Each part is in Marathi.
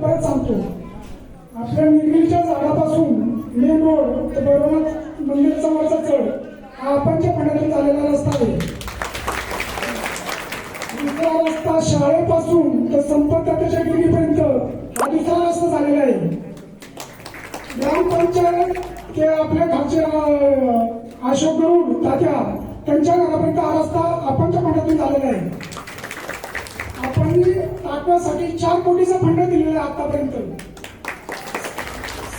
परत सांगतो. आपल्या निगडीच्या झाडापासून मेन रोड ते बरोबर मंदिर समोरचा चढ हा आपणच्या पाण्यातून झालेला रस्ता आहे. दुसरा रस्ता शाळेपासून तर संपत त्याच्या गिरीपर्यंत हा दुसरा रस्ता झालेला आहे. ग्रामपंचायत ते आपल्या घरचे अशोक गरुड तात्या त्यांच्या घरापर्यंत हा रस्ता आपणच्या पाण्यातून झालेला आहे. टाकण्यासाठी चार कोटीचा फंड दिलेला आहे आतापर्यंत.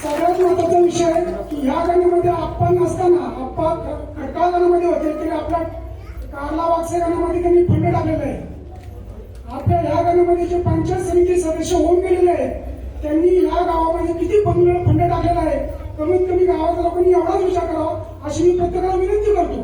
सगळ्यात महत्त्वाचा विषय की ह्या गणामध्ये आपण नसताना आप्पा खडका गाण्यामध्ये होते तरी आपल्या कारला वागसे गाण्यामध्ये त्यांनी फंड टाकलेला आहे. आपल्या ह्या गणामध्ये जे पंचायत समिती सदस्य होऊन गेलेले आहेत त्यांनी ह्या गावामध्ये किती फंड फंड टाकलेला आहे कमीत कमी गावाच्या लोकांनी एवढाच विचार करावा अशी मी प्रत्येकाला विनंती करतो.